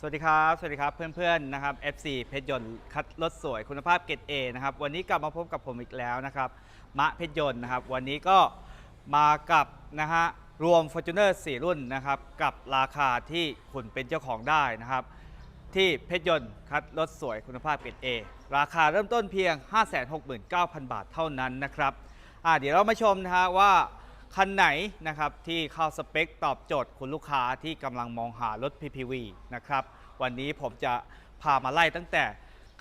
สวัสดีครับ สวัสดีครับเพื่อนๆนะครับ FC เพชรยนต์คัดรถสวยคุณภาพเกรด A นะครับวันนี้กลับมาพบกับผมอีกแล้วนะครับมะเพชรยนต์นะครับวันนี้ก็มากับนะฮะรวม Fortuner 4 รุ่นนะครับกับราคาที่คุณเป็นเจ้าของได้นะครับที่เพชรยนต์คัดรถสวยคุณภาพเกรด A ราคาเริ่มต้นเพียง 569,000 บาทเท่านั้นนะครับเดี๋ยวเรามาชมนะฮะว่าคันไหนนะครับที่เข้าสเปคตอบโจทย์คุณลูกค้าที่กำลังมองหารถ PPV นะครับ วันนี้ผมจะพามาไล่ตั้งแต่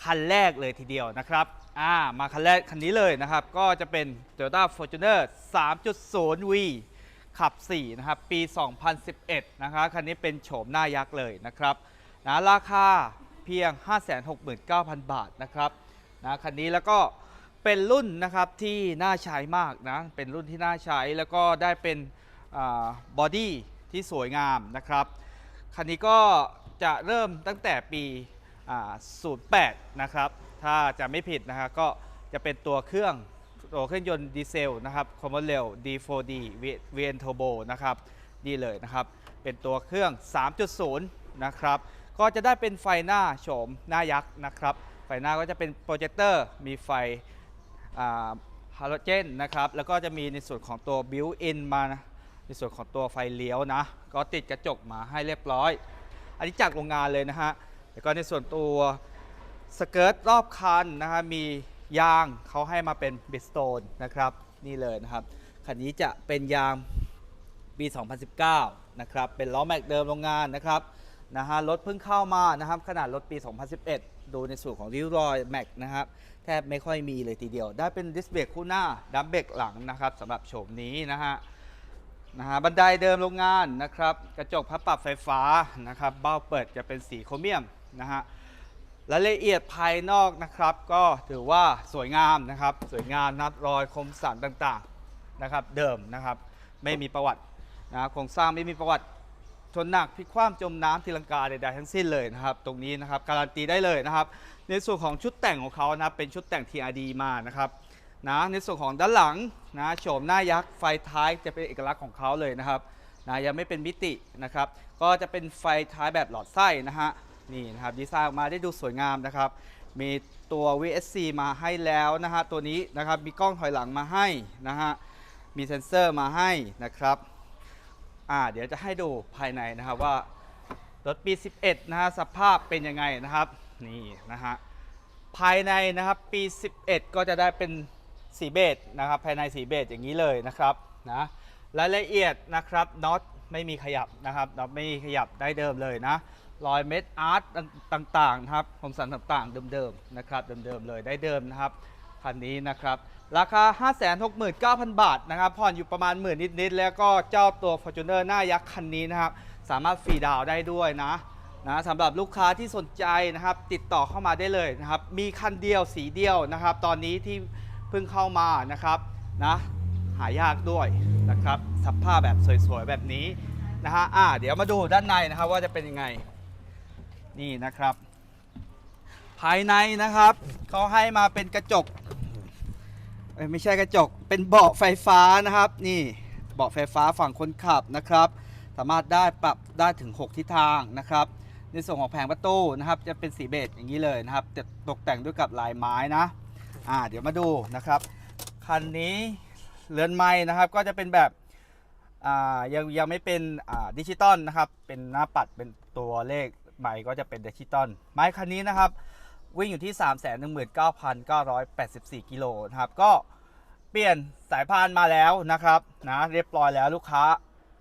คันแรกเลยทีเดียวนะครับอ่ามาคันแรกคันนี้เลยนะครับ ก็จะเป็น Toyota Fortuner 3.0V ขับ 4 นะครับ ปี 2011 นะครับคันนี้เป็นโฉมหน้ายักษ์เลยนะครับนะราคาเพียง 569,000 บาทนะครับนะคันนี้แล้วก็เป็นรุ่นนะครับที่น่าใช้มากนะ เป็นรุ่นที่น่าใช้แล้วก็ได้เป็นบอดี้ที่สวยงามนะครับ คันนี้ก็ จะเริ่มตั้งแต่ปี 08 นะครับ ถ้าจะไม่ผิดนะฮะก็จะเป็นตัวเครื่องตัวเครื่องยนต์ดีเซลนะครับคอมมอนเรล D4D VN Turbo นะครับนี่เลยนะครับ เป็นตัวเครื่อง 3.0 นะครับ ก็จะได้เป็นไฟหน้าโฉมหน้ายักษ์นะครับ ไฟหน้าก็จะเป็นโปรเจคเตอร์มีไฟฮาโลเจนนะครับ แล้วก็จะมีในส่วนของตัวบิวอินมานะในส่วนของตัวไฟเลี้ยวนะ ก็ติดกระจกมาให้เรียบร้อย อันนี้จากโรงงานเลยนะฮะแล้วก็ในส่วนตัวสเกิร์ตรอบคันนะฮะมียางเขาให้มาเป็นบิสโตนนะครับนี่เลยนะครับคันนี้จะเป็นยางปี 2019 นะครับเป็นล้อแม็กเดิมโรงงานนะครับนะฮะรถเพิ่งเข้ามานะครับขนาดรถปี 2011 ดูในส่วนของริ้วรอยแม็กนะครับแทบไม่ค่อยมีเลยทีเดียว ได้เป็นดิสเบรกคู่หน้าดัมเบรกหลังนะครับสำหรับโฉมนี้นะฮะ นะฮะบันไดเดิมโรงงานนะครับ กระจกพับปรับไฟฟ้านะครับ เบ้าเปิดจะเป็นสีโครเมียมนะฮะรายละเอียดภายนอกนะครับ ก็ถือว่าสวยงามนะครับ สวยงามนับรอยคมสันต่างๆนะครับ เดิมนะครับ ไม่มีประวัตินะโครงสร้างไม่มีประวัติชนหนักพลิกคว่ำจมน้ำทีลังกาใดๆทั้งสิ้นเลยนะครับ ตรงนี้นะครับการันตีได้เลยนะครับ ในส่วนของชุดแต่งของเขานะครับเป็นชุดแต่ง TRD มานะครับ นะในส่วนของด้านหลังนะโฉมหน้ายักษ์ไฟท้ายจะเป็นเอกลักษณ์ของเขาเลยนะครับนะยังไม่เป็นมิตินะครับ ก็จะเป็นไฟท้ายแบบหลอดไส้นะฮะนี่นะครับดีไซน์ออกมาได้ดูสวยงามนะครับ มีตัว VSC มาให้แล้วนะฮะตัวนี้นะครับมีกล้องถอยหลังมาให้นะฮะมีเซ็นเซอร์มาให้นะครับอ่าเดี๋ยวจะให้ดูภายในนะครับว่ารถปี 11 นะฮะสภาพเป็นยังไงนะครับนี่นะฮะภายในนะครับปี 11 ก็จะได้เป็น สีเบจนะครับภายในสีเบจอย่างนี้เลยนะครับนะรายละเอียดนะครับน็อตไม่มีขยับนะครับน็อตไม่มีขยับได้เดิมเลยนะรอยเม็ดอาร์ตต่างๆนะครับคมสันต่างๆเดิมๆนะครับเดิมๆเลยได้เดิมนะครับคันนี้นะครับราคา 569,000 บาทนะครับผ่อนอยู่ประมาณหมื่นนิดๆ แล้วก็เจ้าตัว Fortuner หน้ายักษ์คันนี้นะครับสามารถฟรีดาวได้ด้วยนะนะสำหรับลูกค้าที่สนใจนะครับติดต่อเข้ามาได้เลยนะครับมีคันเดียวสีเดียวนะครับ ตอนนี้ที่ พิ่งเข้ามานะครับนะหายากด้วยนะครับสภาแบบสวยๆแบบนี้นะฮะอ่าเดี๋ยวมาดูด้านในนะครับว่าจะเป็นยังไงนี่นะครับ ภายในนะครับเขาให้มาเป็นกระจกไม่ใช่กระจกเป็นเบาะไฟฟ้านะครับ นี่เบาะไฟฟ้าฝั่งคนขับนะครับ สามารถได้ปรับได้ถึง 6 ทิศทางนะครับ ในส่วนของแผงประตูนะครับ จะเป็นสีเบจอย่างนี้เลยนะครับจะตกแต่งด้วยกับลายไม้นะ อ่าเดี๋ยวมาดูนะครับ คันนี้เรือนไม้นะครับก็จะเป็นแบบอ่ายังยังไม่เป็นอ่าดิจิตอลนะครับ เป็นหน้าปัดเป็นตัวเลขไม้ก็จะเป็นดิจิตอลไม้คันนี้นะครับ วิ่งอยู่ที่ 3 1 9 9 8 4 กิโลนะครับ ก็เปลี่ยนสายพานมาแล้วนะครับนะเรียบร้อยแล้วลูกค้า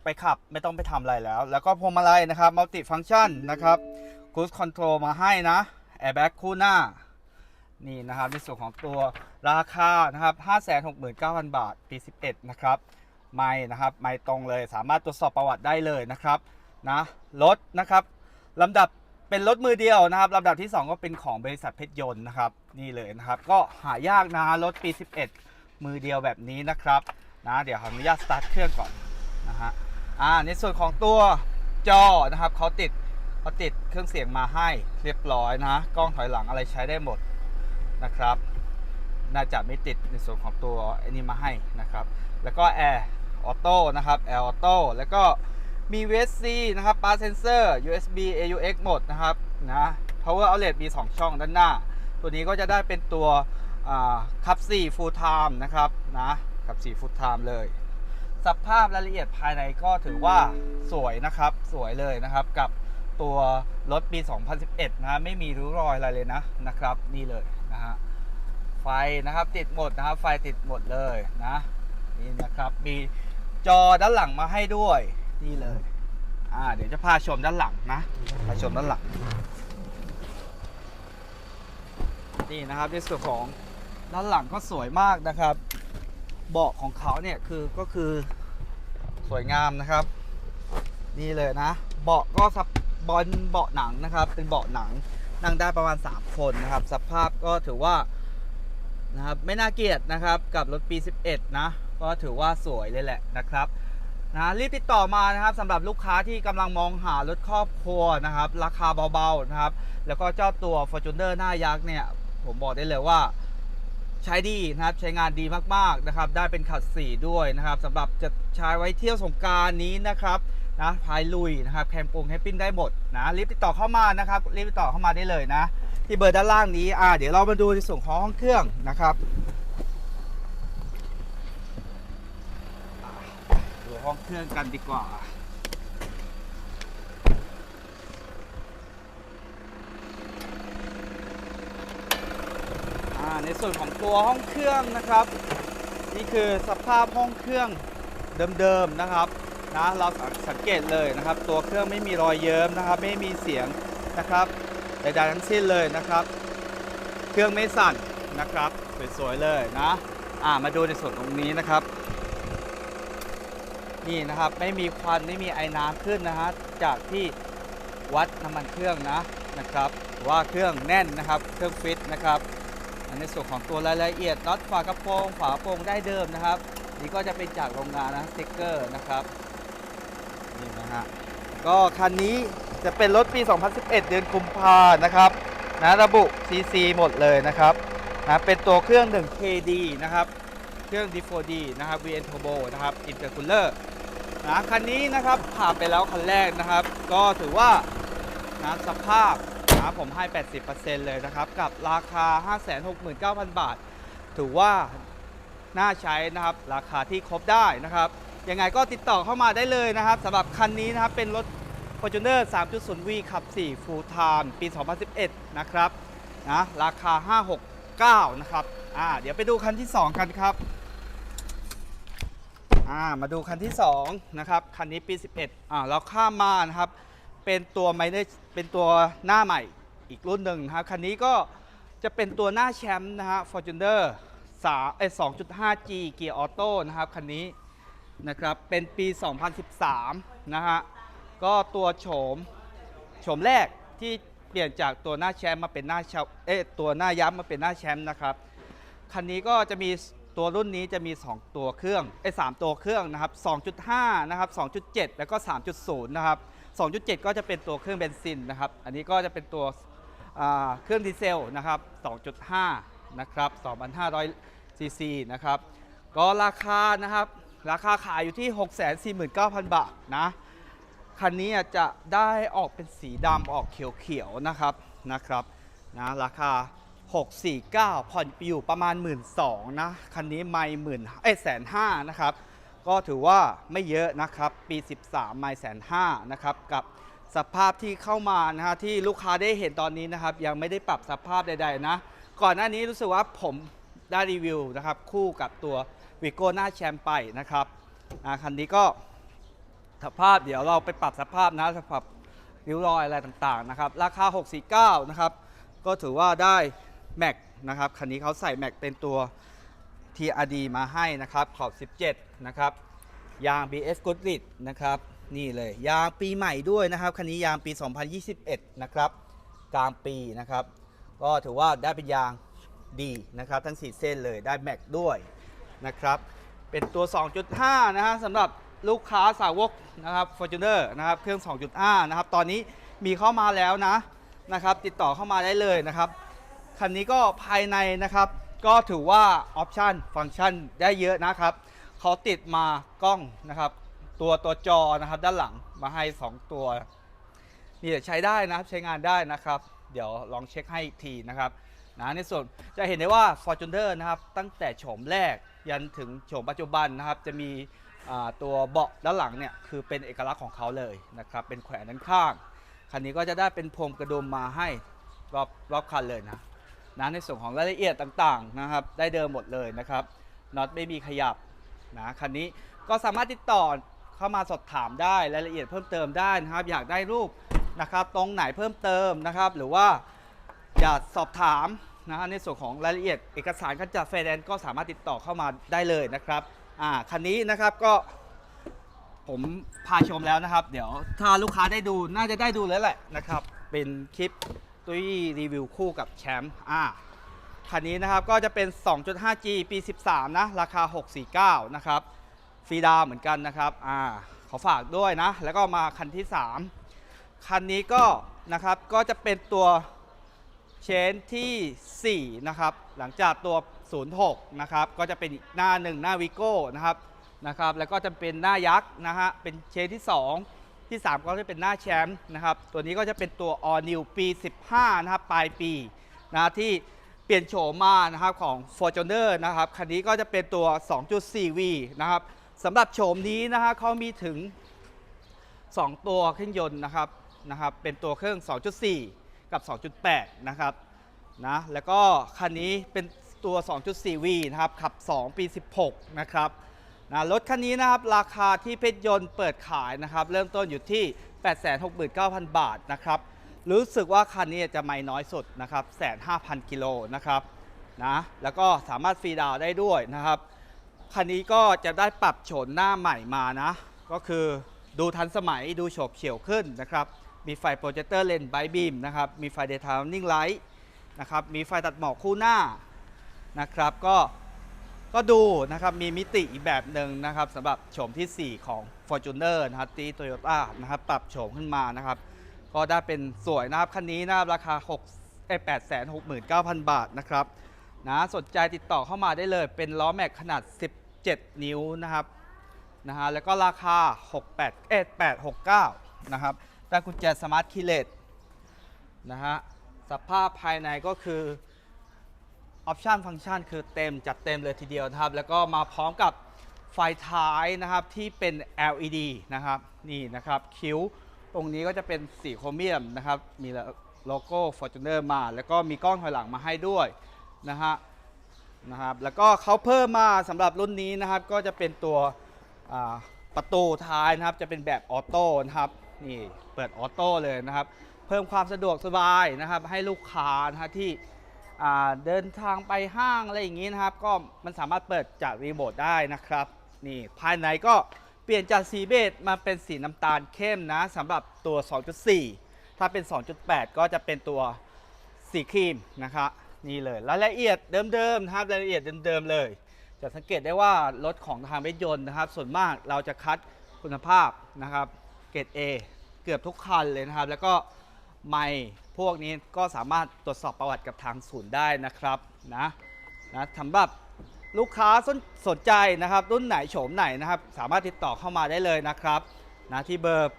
ไปขับไม่ต้องไปทำอะไรแล้ว แล้วก็พวงมาลัยนะครับมัลติฟัง c t ชันนะครับค u ู e คอนโทรลมาให้นะแอร์แบ็กคู่หน้า นี่นะครับในส่วนของตัวราคานะครับ569,000 บาทปี 11 นะครับไม่นะครับไม่ตรงเลยสามารถตรวจสอบประวัติได้เลยนะครับนะรถนะครับลำดับเป็นรถมือเดียวนะครับลำดับที่ 2 ก็เป็นของบริษัทเพชรยนต์นะครับนี่เลยนะครับ ก็หายากนะรถปี 11 มือเดียวแบบนี้นะครับนะเดี๋ยวขออนุญาตสตาร์ทเครื่องก่อนนะฮะอ่าในส่วนของตัวจอนะครับเขาติดเขาติดเครื่องเสียงมาให้เรียบร้อยนะกล้องถอยหลังอะไรใช้ได้หมด นะครับ น่าจะไม่ติดในส่วนของตัวอันนี้มาให้นะครับ แล้วก็แอร์ออโต้นะครับแอร์ออโต้แล้วก็มี VSC นะครับ Bar Sensor USB AUX หมดนะครับนะ Power Outlet มี 2 ช่องด้านหน้า ตัวนี้ก็จะได้เป็นตัวคับ 4 Full Time นะครับนะขับ 4 Full Time เลย สภาพรายละเอียดภายในก็ถือว่าสวยนะครับ สวยเลยนะครับกับตัวรถปี 2011 นะ ไม่มีริ้วรอยอะไรเลยนะนะครับ นี่เลย นะฮะไฟนะครับติดหมดนะครับ ไฟติดหมดเลยนะนี่นะครับมีจอด้านหลังมาให้ด้วยนี่เลยอ่าเดี๋ยวจะพาชมด้านหลังนะพาชมด้านหลังนี่นะครับในส่วนของด้านหลังก็สวยมากนะครับเบาะของเขาเนี่ยคือก็คือสวยงามนะครับ นี่เลยนะ เบาะก็สับบอลเบาะหนังนะครับ เป็นเบาะหนัง นั่งได้ประมาณ 3 คนนะครับ สภาพก็ถือว่านะครับไม่น่าเกลียดนะครับกับรถปี 11 นะ ก็ถือว่าสวยเลยแหละนะครับนะรีบติดต่อมานะครับสำหรับลูกค้าที่กำลังมองหารถครอบครัวนะครับ ราคาเบาๆนะครับ แล้วก็เจ้าตัว Fortuner หน้ายักษ์เนี่ย ผมบอกได้เลยว่าใช้ดีนะครับใช้งานดีมากๆนะครับ ได้เป็นขัดสีด้วยนะครับสำหรับจะใช้ไว้เที่ยวสงการนี้นะครับ นะพายลุยนะครับแคมปงแคมปิ้งได้หมดนะรีบติดต่อเข้ามานะครับรีบติดต่อเข้ามาได้เลยนะ ที่เบอร์ด้านล่างนี้อ่าเดี๋ยวเรามาดูในส่วนของห้องเครื่องนะครับดูห้องเครื่องกันดีกว่าอ่าในส่วนของตัวห้องเครื่องนะครับ นี่คือสภาพห้องเครื่องเดิมๆนะครับ นะเราสังเกตเลยนะครับ ตัวเครื่องไม่มีรอยเยิ้มนะครับ ไม่มีเสียงนะครับใดๆทั้งสิ้นเลยนะครับ เครื่องไม่สั่นนะครับสวยๆเลยนะอ่ามาดูในส่วนตรงนี้นะครับ นี่นะครับไม่มีควันไม่มีไอน้ำขึ้นนะฮะจากที่วัดน้ำมันเครื่องนะนะครับ ว่าเครื่องแน่นนะครับ เครื่องฟิตนะครับในส่วนของตัวรายละเอียดน็อตฝากระโปรงฝาโปรงได้เดิมนะครับ นี่ก็จะเป็นจากโรงงานนะสติ๊กเกอร์นะครับ นี่นะฮะก็คันนี้จะเป็นรถปี 2011 เดือนกุมภานะครับนะระบุ CC หมดเลยนะครับนะเป็นตัวเครื่อง 1KD นะครับเครื่อง D4D นะครับ VN Turbo นะครับ Intercooler นะคันนี้นะครับผ่านไปแล้วคันแรกนะครับ ก็ถือว่านะสภาพนะผมให้ 80%เลยนะครับ กับราคา 569,000 บาท ถือว่าน่าใช้นะครับ ราคาที่ครบได้นะครับ ยังไงก็ติดต่อเข้ามาได้เลยนะครับสำหรับคันนี้นะครับเป็นรถ Fortuner 3.0V ขับ 4 Full Time ปี 2011 นะครับนะราคา 569 นะครับอ่าเดี๋ยวไปดูคันที่ 2 กันครับอ่ามาดูคันที่ 2 นะครับ คันนี้ปี 11อ่าเราข้ามมานะครับ เป็นตัวไมเนเป็นตัวหน้าใหม่อีกรุ่นหนึ่งครับคันนี้ก็จะเป็นตัวหน้าแชมป์นะฮะ Fortuner 3เอ้ 2.5G เกียร์ออโต้นะครับคันนี้ นะครับเป็นปี 2013 นะฮะก็ตัวโฉมโฉมแรกที่เปลี่ยนจากตัวหน้าแชมป์มาเป็นหน้าเชาเอ้ยตัวหน้ายับมาเป็นหน้าแชมป์นะครับคันนี้ก็จะมีตัวรุ่นนี้จะมี 2 ตัวเครื่องไอ้ย3ตัวเครื่องนะครับ 2.5 นะครับ 2.7 แล้วก็ 3.0 นะครับ 2.7 ก็จะเป็นตัวเครื่องเบนซินนะครับ อันนี้ก็จะเป็นตัวเครื่องดีเซลนะครับ 2.5 นะครับ 2,500ซีซีนะครับ ก็ราคานะครับ ราคาขายอยู่ที่ 649,000 บาทนะ คันนี้จจะได้ออกเป็นสีดำออกเขียวๆนะครับนะครับนะราคา 649 ผ่อนอยู่ประมาณ 1 2ื่นนะ คันนี้ไม่หมื่นเอ้แสนห้านะครับ ก็ถือว่าไม่เยอะนะครับ ปี 13 ไม่แสนห้านะครับกับสภาพที่เข้ามานะฮะที่ลูกค้าได้เห็นตอนนี้นะครับ ยังไม่ได้ปรับสภาพใดๆนะ ก่อนหน้านี้รู้สึกว่าผมได้รีวิวนะครับ คู่กับตัว วิโก้หน้าแชมป์ไปนะครับคันนี้ก็สภาพเดี๋ยวเราไปปรับสภาพนะสภาพริ้วรอยอะไรต่างๆนะครับ ราคา 649 นะครับ ก็ถือว่าได้แม็กนะครับคันนี้เขาใส่แม็กเป็นตัว TRD มาให้นะครับขอบ 17 นะครับ ยาง BS g o o d r i d นะครับ นี่เลย ยางปีใหม่ด้วยนะครับ คันนี้ยางปี 2021 นะครับ กลางปีนะครับ ก็ถือว่าได้เป็นยางดีนะครับ ทั้ง 4 เส้นเลยได้แม็กด้วย นะครับ เป็นตัว 2.5 นะฮะสำหรับลูกค้าสาวกนะครับ Fortuner นะครับ เครื่อง 2.5 นะครับ ตอนนี้มีเข้ามาแล้วนะนะครับ ติดต่อเข้ามาได้เลยนะครับ คันนี้ก็ภายในนะครับ ก็ถือว่าออปชันฟังก์ชันได้เยอะนะครับ เขาติดมากล้องนะครับ ตัวตัวจอนะครับด้านหลังมาให้ 2 ตัวนี่ใช้ได้นะครับใช้งานได้นะครับ เดี๋ยวลองเช็คให้อีกทีนะครับ นะในส่วนจะเห็นได้ว่า Fortuner นะครับตั้งแต่โฉมแรกยันถึงโฉมปัจจุบันนะครับจะมีตัวเบาะด้านหลังเนี่ยคือเป็นเอกลักษณ์ของเขาเลยนะครับเป็นแขวนด้านข้าง คันนี้ก็จะได้เป็นพรมกระดุมมาให้รอบรอบคันเลยนะนะในส่วนของรายละเอียดต่างๆนะครับได้เดิมหมดเลยนะครับน็อตไม่มีขยับนะคันนี้ก็สามารถติดต่อเข้ามาสอบถามได้รายละเอียดเพิ่มเติมได้นะครับ อยากได้รูปนะครับตรงไหนเพิ่มเติมนะครับ หรือว่า อยากสอบถามนะฮะในส่วนของรายละเอียดเอกสารการจัดไฟแนนซ์ก็สามารถติดต่อเข้ามาได้เลยนะครับอ่าคันนี้นะครับก็ผมพาชมแล้วนะครับ เดี๋ยวถ้าลูกค้าได้ดูน่าจะได้ดูแล้วแหละนะครับ เป็นคลิปตุ้ยรีวิวคู่กับแชมป์อ่าคันนี้นะครับก็จะเป็น 2.5G ปี 13 นะ ราคา 649 นะครับฟรีดาวเหมือนกันนะครับอ่าขอฝากด้วยนะ แล้วก็มาคันที่ 3 คันนี้ก็นะครับก็จะเป็นตัว เชนที่ 4 นะครับ หลังจากตัว 06 นะครับ ก็จะเป็นหน้าหนึ่งหน้าวิโก้นะครับนะครับ แล้วก็จะเป็นหน้ายักษ์นะฮะ เป็นเชนที่ 2 ที่ 3 ก็จะเป็นหน้าแชมป์นะครับ ตัวนี้ก็จะเป็นตัว All New ปี 15 นะครับ ปลายปีนะที่เปลี่ยนโฉมมานะครับของ Fortuner นะครับ คันนี้ก็จะเป็นตัว 2.4V นะครับสำหรับโฉมนี้นะฮะเขามีถึง 2 ตัวเครื่องยนต์นะครับนะครับ เป็นตัวเครื่อง 2.4 กับ 2.8 นะครับนะแล้วก็คันนี้เป็นตัว 2.4V นะครับขับ 2 ปี 16 นะครับนะรถคันนี้นะครับราคาที่เพชรยนต์เปิดขายนะครับเริ่มต้นอยู่ที่ 869,000 บาทนะครับรู้สึกว่าคันนี้จะไม่น้อยสุดนะครับแสนห้าพันกิโลนะครับนะแล้วก็สามารถฟรีดาวได้ด้วยนะครับ คันนี้ก็จะได้ปรับโฉมหน้าใหม่มานะ ก็คือดูทันสมัยดูโฉบเฉี่ยวขึ้นนะครับ มีไฟโปรเจคเตอร์เลนส์ไบบีมนะครับ มีไฟเดทม์นิ่งไลท์นะครับ มีไฟตัดหมอกคู่หน้านะครับ ก็ก็ดูนะครับ มีมิติอีกแบบหนึ่งนะครับสำหรับโฉมที่ 4 ของ Fortuner นะครับที่โตโยต้านะครับ ปรับโฉมขึ้นมานะครับ ก็ได้เป็นสวยนะครับคันนี้นะครับราคา6เอ้869,000 บาทนะครับนะสนใจติดต่อเข้ามาได้เลย เป็นล้อแม็กขนาด 17 นิ้วนะครับนะฮะแล้วก็ราคา 68เอ้869 นะครับ ได้กุญแจสมาร์ทคีเลตนะฮะสภาพภายในก็คือออปชันฟังก์ชันคือเต็มจัดเต็มเลยทีเดียวนะครับ แล้วก็มาพร้อมกับไฟท้ายนะครับที่เป็น LED นะครับนี่นะครับคิ้วตรงนี้ก็จะเป็นสีโครเมียมนะครับ มีโลโก้ Fortuner มา แล้วก็มีกล้องถอยหลังมาให้ด้วยนะฮะนะครับแล้วก็เขาเพิ่มมาสำหรับรุ่นนี้นะครับ ก็จะเป็นตัวประตูท้ายนะครับ จะเป็นแบบออโต้นะครับ นี่เปิดออโต้เลยนะครับ เพิ่มความสะดวกสบายนะครับ ให้ลูกค้านะฮะที่เดินทางไปห้างอะไรอย่างนี้นะครับ ก็มันสามารถเปิดจากรีโมทได้นะครับ นี่ภายในก็เปลี่ยนจากสีเบจมาเป็นสีน้ำตาลเข้มนะสำหรับตัว 2.4 ถ้าเป็น 2.8 ก็จะเป็นตัวสีครีมนะครับนี่เลยรายละเอียดเดิมๆนะครับรายละเอียดเดิมๆเลย จะสังเกตได้ว่ารถของทางรถยนต์นะครับ ส่วนมากเราจะคัดคุณภาพนะครับเกรด A เกือบทุกคันเลยนะครับ แล้วก็ไม่พวกนี้ก็สามารถตรวจสอบประวัติกับทางศูนย์ได้นะครับนะนะสำหรับลูกค้าสนสนใจนะครับ รุ่นไหนโฉมไหนนะครับ สามารถติดต่อเข้ามาได้เลยนะครับนะที่เบอร์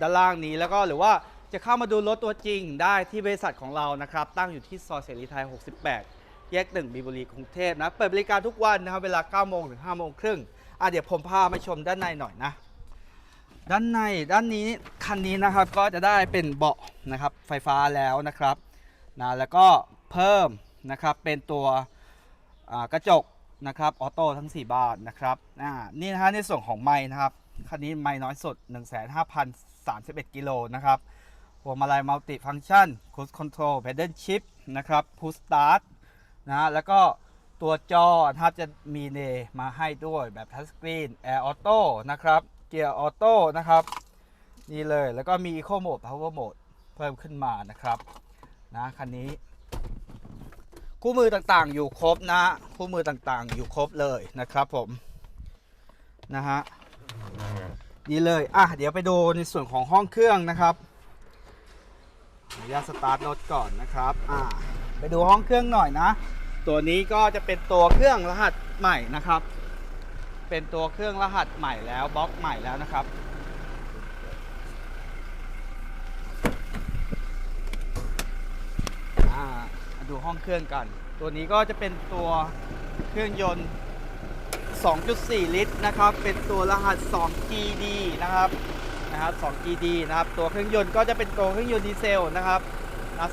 ด้านล่างนี้แล้วก็หรือว่าจะเข้ามาดูรถตัวจริงได้ที่บริษัทของเรานะครับ ตั้งอยู่ที่ซอยเสรีไทย 68 แยกหนึ่งมีบุรีกรุงเทพนะ เปิดบริการทุกวันนะครับ เวลา 9 โมงถึง 5 โมงครึ่งอะเดี๋ยวผมพามาชมด้านในหน่อยนะ ด้านในด้านนี้คันนี้นะครับก็จะได้เป็นเบาะนะครับไฟฟ้าแล้วนะครับนะแล้วก็เพิ่มนะครับเป็นตัวกระจกนะครับออโต้ทั้ง 4 บานนะครับอ่านี่นะฮะในส่วนของไม้นะครับคันนี้ไม้น้อยสุด 15,031 กิโลนะครับพวงมาลัยมัลติฟังชันคู e คอนโทรล p พด d ลชิ f นะครับพุชสตาร์ทนะฮะแล้วก็ตัวจอนะครับจะมีเนมาให้ด้วยแบบทัชสกรีนแอร์ออโต้นะครับ เกียร์ออโต้นะครับ นี่เลยแล้วก็มี Eco Mode Power Mode เพิ่มขึ้นมานะครับนะคันนี้ คู่มือต่างๆอยู่ครบนะคู่มือต่างๆ อยู่ครบเลยนะครับผมนะฮะนี่เลยอะเดี๋ยวไปดูในส่วนของห้องเครื่องนะครับออนุญาตสตาร์ทรถก่อนนะครับอ่าไปดูห้องเครื่องหน่อยนะ ตัวนี้ก็จะเป็นตัวเครื่องรหัสใหม่นะครับ เป็นตัวเครื่องรหัสใหม่แล้วบล็อกใหม่แล้วนะครับ ดูห้องเครื่องกัน ตัวนี้ก็จะเป็นตัวเครื่องยนต์ 2.4 ลิตรนะครับ เป็นตัวรหัส 2GD นะครับนะครับ 2GD นะครับ ตัวเครื่องยนต์ก็จะเป็นตัวเครื่องยนต์ดีเซลนะครับ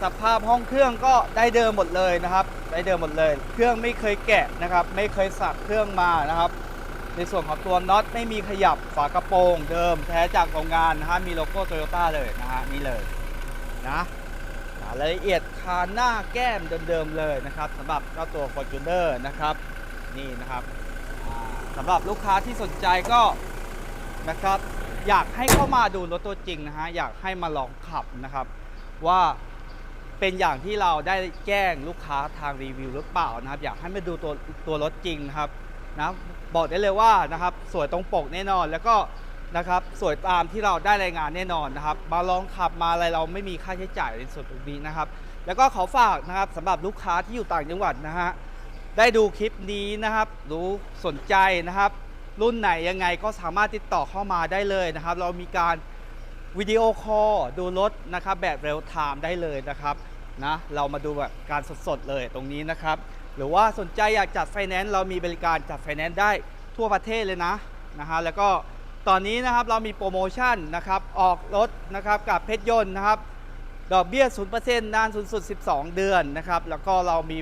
สภาพห้องเครื่องก็ได้เดิมหมดเลยนะครับ ได้เดิมหมดเลย เครื่องไม่เคยแกะนะครับ ไม่เคยสับเครื่องมานะครับ ในส่วนของตัวน็อตไม่มีขยับฝากระโปรงเดิมแท้จากโรงงานนะฮะมีโลโก้โตโยต้าเลยนะฮะนี่เลยนะรายละเอียดคานหน้าแก้มเดิมๆเลยนะครับสำหรับเจ้าตัว Fortuner นะครับนี่นะครับสำหรับลูกค้าที่สนใจก็นะครับ อยากให้เข้ามาดูรถตัวจริงนะฮะอยากให้มาลองขับนะครับ ว่าเป็นอย่างที่เราได้แจ้งลูกค้าทางรีวิวหรือเปล่านะครับ อยากให้มาดูตัวตัวรถจริงนะครับ นะบอกได้เลยว่านะครับสวยตรงปกแน่นอน แล้วก็นะครับสวยตามที่เราได้รายงานแน่นอนนะครับ มาลองขับมาอะไรเราไม่มีค่าใช้จ่ายในส่วนตรงนี้นะครับ แล้วก็ขอฝากนะครับสำหรับลูกค้าที่อยู่ต่างจังหวัดนะฮะได้ดูคลิปนี้นะครับ รู้สนใจนะครับ รุ่นไหนยังไงก็สามารถติดต่อเข้ามาได้เลยนะครับ เรามีการวิดีโอคอลดูรถนะครับแบบเร็วไทม์ได้เลยนะครับนะเรามาดูแบบการสดๆเลยตรงนี้นะครับ หรือว่าสนใจอยากจัดไฟแนนซ์เรามีบริการจัดไฟแนนซ์ได้ทั่วประเทศเลยนะนะฮะแล้วก็ตอนนี้นะครับเรามีโปรโมชั่นนะครับออกรถนะครับกับเพชรยนต์นะครับดอกเบี้ย 0%นานสูงสุด 12 เดือนนะครับแล้วก็เรามี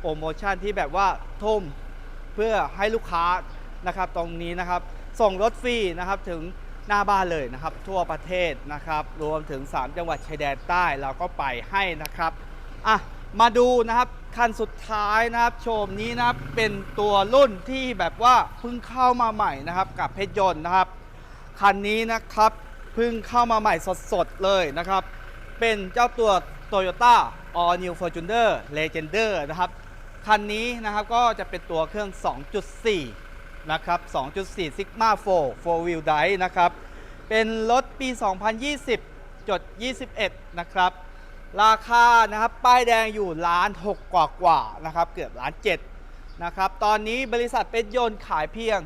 โปรโมชั่นที่แบบว่าทุ่มเพื่อให้ลูกค้านะครับตรงนี้นะครับส่งรถฟรีนะครับถึงหน้าบ้านเลยนะครับทั่วประเทศนะครับรวมถึง 3 จังหวัดชายแดนใต้เราก็ไปให้นะครับอะ มาดูนะครับคันสุดท้ายนะครับโชมนี้นะครับเป็นตัวรุ่นที่แบบว่าเพิ่งเข้ามาใหม่นะครับกับเพชรยนต์นะครับคันนี้นะครับเพิ่งเข้ามาใหม่สดๆเลยนะครับ เป็นเจ้าตัว Toyota All New Fortuner Legender นะครับคันนี้นะครับก็จะเป็นตัวเครื่อง 2.4 นะครับ 2.4 Sigma 4 4 Wheel Drive นะครับ เป็นรถปี 2020 จด 21 นะครับ ราคานะครับป้ายแดงอยู่ล้าน6กว่ากว่านะครับเกือบล้าน7นะครับตอนนี้บริษัทเป็นยนต์ขายเพียง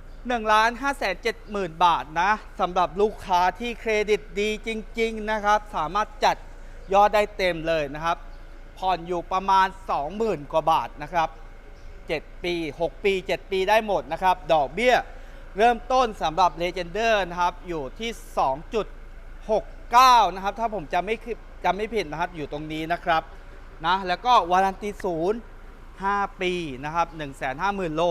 1ล้าน5 7 0 0 0 0 บาทนะสำหรับลูกค้าที่เครดิตดีจริง ๆ นะครับ สามารถจัดยอดได้เต็มเลยนะครับ ผ่อนอยู่ประมาณ 20,000 กว่าบาทนะครับ 7 ปี 6 ปี 7 ปีได้หมดนะครับ ดอกเบี้ยเริ่มต้นสำหรับ Legender นะครับ อยู่ที่ 2.69 นะครับ ถ้าผมจำไม่ จำไม่ผิดนะครับ อยู่ตรงนี้นะครับนะแล้วก็วารันตีศูนย์5ปีนะครับ150,000 โล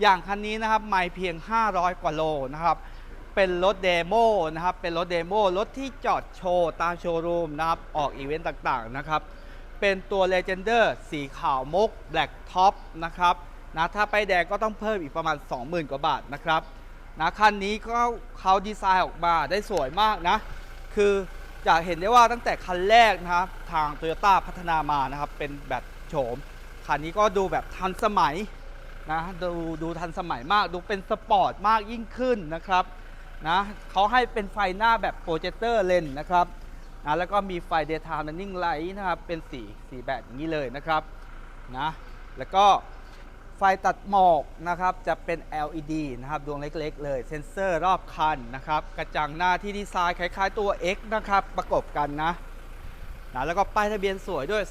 อย่างคันนี้นะครับไม่เพียง 500 กว่าโลนะครับ เป็นรถเดโมนะครับ เป็นรถเดโมรถที่จอดโชว์ตามโชว์รูมนะครับ ออกอีเวนต์ต่างๆนะครับ เป็นตัว Legender สีขาวมก Black Top นะครับนะถ้าไปแดงก็ต้องเพิ่มอีกประมาณ 20,000 กว่าบาทนะครับนะคันนี้ก็เขาดีไซน์ออกมาได้สวยมากนะ คือ จะเห็นได้ว่าตั้งแต่คันแรกนะครับทาง Toyota พัฒนามานะครับเป็นแบบโฉมคันนี้ก็ดูแบบทันสมัยนะดูดูทันสมัยมากดูเป็นสปอร์ตมากยิ่งขึ้นนะครับนะเขาให้เป็นไฟหน้าแบบโปรเจคเตอร์เลนนะครับนะแล้วก็มีไฟ daytime running light นะครับเป็นสีสีแบบอย่างนี้เลยนะครับนะแล้วก็ ไฟตัดหมอกนะครับจะเป็น LED นะครับดวงเล็กๆ เลย เซ็นเซอร์รอบคันนะครับกระจังหน้าที่ดีไซน์คล้าย ๆ ตัว X นะครับประกบกันนะนะแล้วก็ป้ายทะเบียนสวยด้วย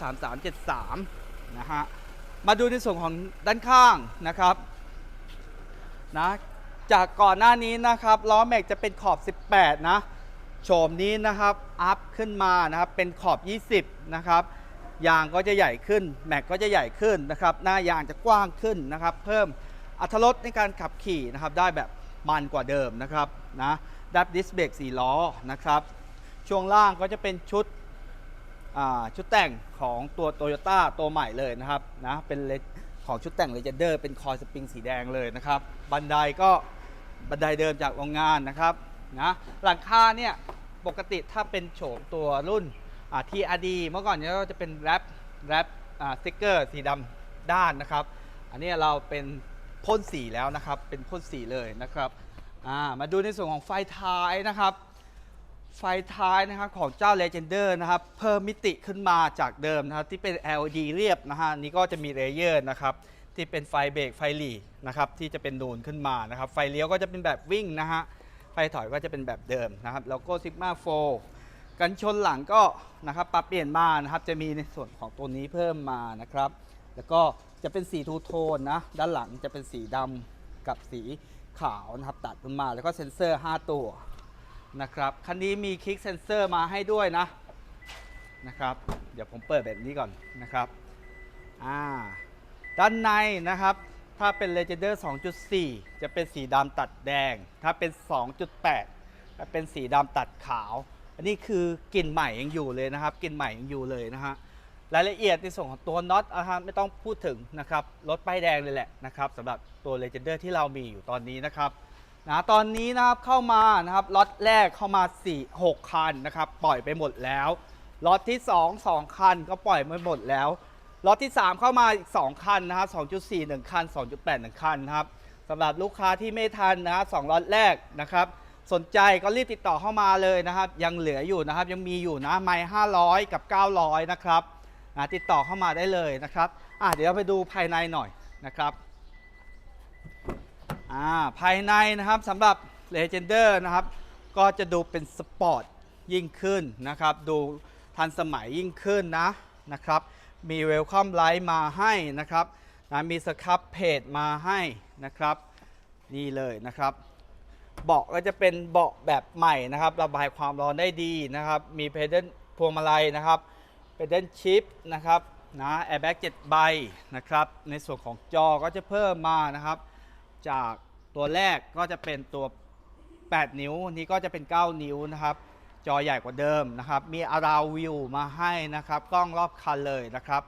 3373นะฮะมาดูในส่วนของด้านข้างนะครับนะจากก่อนหน้านี้นะครับล้อแม็กจะเป็นขอบ 18 นะโฉมนี้นะครับอัพขึ้นมานะครับเป็นขอบ 20 นะครับ ยางก็จะใหญ่ขึ้น แม็กก็จะใหญ่ขึ้นนะครับ หน้ายางจะกว้างขึ้นนะครับ เพิ่มอัตรถรสในการขับขี่นะครับ ได้แบบมันกว่าเดิมนะครับนะดับดิสเบรก4ล้อนะครับ ช่วงล่างก็จะเป็นชุดอ่าชุดแต่งของตัว Toyota ตัวใหม่เลยนะครับนะเป็นของชุดแต่ง Legender เป็นคอยสปริงสีแดงเลยนะครับ บันไดก็บันไดเดิมจากโรงงานนะครับนะหลังคาเนี่ยปกติถ้าเป็นโฉมตัวรุ่น ทีอา TRD เมื่อก่อนเนี่ยก็จะเป็นแรปแรปสติกเกอร์สีดำด้านนะครับ อันนี้เราเป็นพ่นสีแล้วนะครับ เป็นพ่นสีเลยนะครับามาดูในส่วนของไฟท้ายนะครับ ไฟท้ายนะครับของเจ้า Legender นะครับ เพิ่มมิติขึ้นมาจากเดิมนะครับ ที่เป็น LED เรียบนะฮะนี่ก็จะมีเลเยอร์นะครับ ที่เป็นไฟเบรกไฟหลีนะครับ ที่จะเป็นนูนขึ้นมานะครับ ไฟเลี้ยวก็จะเป็นแบบวิ่งนะฮะไฟถอยก็จะเป็นแบบเดิมนะครับ แล้วก็ Sigma 4 กันชนหลังก็นะครับปรับเปลี่ยนมานะครับ จะมีในส่วนของตัวนี้เพิ่มมานะครับ แล้วก็จะเป็นสีทูโทนนะด้านหลังจะเป็นสีดำกับสีขาวนะครับตัดลงมาแล้วก็เซ็นเซอร์ 5 ตัวนะครับคันนี้มีคลิกเซ็นเซอร์มาให้ด้วยนะนะครับ เดี๋ยวผมเปิดแบบนี้ก่อนนะครับอ่าด้านในนะครับ ถ้าเป็น Legender 2.4 จะเป็นสีดำตัดแดง ถ้าเป็น 2.8 จะเป็นสีดำตัดขาว อันนี้คือกลิ่นใหม่ยังอยู่เลยนะครับกลิ่นใหม่ยังอยู่เลยนะฮะรายละเอียดในส่วนของตัวน็อตนะฮะไม่ต้องพูดถึงนะครับรถป้ายแดงเลยแหละนะครับสำหรับตัว Legender ที่เรามีอยู่ตอนนี้นะครับนะตอนนี้นะครับเข้ามานะครับล็อตแรกเข้ามา 4 6 คันนะครับปล่อยไปหมดแล้วล็อตที่ 2 2 คันก็ปล่อยไปหมดแล้วล็อตที่ 3 เข้ามาอีก 2 คันนะครับ2.4 1 คัน 2.8 1 คันนะครับสำหรับลูกค้าที่ไม่ทันนะครับสองล็อตแรกนะครับ สนใจก็รีบติดต่อเข้ามาเลยนะครับ ยังเหลืออยู่นะครับ ยังมีอยู่นะไม้500 กับ 900 นะครับติดต่อเข้ามาได้เลยนะครับเดี๋ยวเราไปดูภายในหน่อยนะครับาภายในนะครับสำหรับ Legender นะครับ ก็จะดูเป็นสปอร์ตยิ่งขึ้นนะครับ ดูทันสมัยยิ่งขึ้นนะนะครับ มีเวลคัมไลท์มาให้นะครับนะมีสครับเพจมาให้นะครับ นี่เลยนะครับ เบาะก็จะเป็นเบาะแบบใหม่นะครับ ระบายความร้อนได้ดีนะครับ มีเพดานพวงมาลัยนะครับเพดานชิปนะครับนะแอร์แบ็ก7ใบนะครับ ในส่วนของจอก็จะเพิ่มมานะครับ จากตัวแรกก็จะเป็นตัว 8 นิ้ว นี้ก็จะเป็น 9 นิ้วนะครับ จอใหญ่กว่าเดิมนะครับ มีอาราววิวมาให้นะครับ กล้องรอบคันเลยนะครับ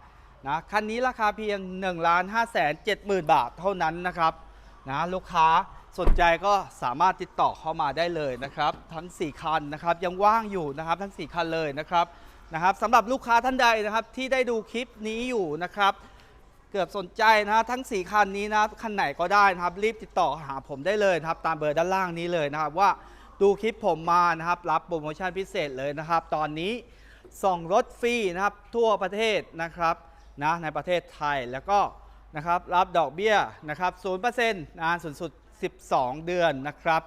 นะคันนี้ราคาเพียง 1 5 7 0 0 0 0 บาทเท่านั้นนะครับนะลูกค้า สนใจก็สามารถติดต่อเข้ามาได้เลยนะครับ ทั้ง 4 คันนะครับยังว่างอยู่นะครับทั้ง 4 คันเลยนะครับนะครับสำหรับลูกค้าท่านใดนะครับที่ได้ดูคลิปนี้อยู่นะครับ เกือบสนใจนะทั้ง 4 คันนี้นะคันไหนก็ได้นะครับ รีบติดต่อหาผมได้เลยนะครับ ตามเบอร์ด้านล่างนี้เลยนะครับว่าดูคลิปผมมานะครับ รับโปรโมชั่นพิเศษเลยนะครับ ตอนนี้ส่งรถฟรีนะครับทั่วประเทศนะครับนะในประเทศไทยแล้วก็นะครับรับดอกเบี้ยนะครับ0%นานสูงสุด 12 เดือนนะครับ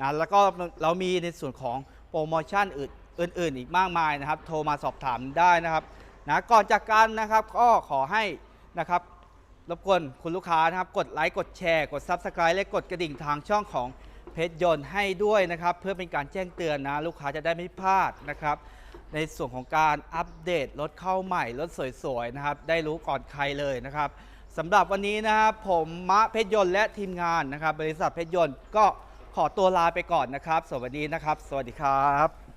นะแล้วก็เรามีในส่วนของโปรโมชั่นอื่นอื่นๆ อีกมากมายนะครับ โทรมาสอบถามได้นะครับนะก่อนจากกันนะครับก็ขอให้นะครับรบกวนคุณลูกค้านะครับ กดไลค์กดแชร์กด Subscribe และกดกระดิ่งทางช่องของเพจยนต์ให้ด้วยนะครับ เพื่อเป็นการแจ้งเตือนนะ ลูกค้าจะได้ไม่พลาดนะครับ ในส่วนของการอัปเดตรถเข้าใหม่รถสวยๆนะครับ ได้รู้ก่อนใครเลยนะครับ สำหรับวันนี้นะครับผมมะเพชรยนต์และทีมงานนะครับ บริษัทเพชรยนต์ก็ขอตัวลาไปก่อนนะครับ สวัสดีนะครับ สวัสดีครับ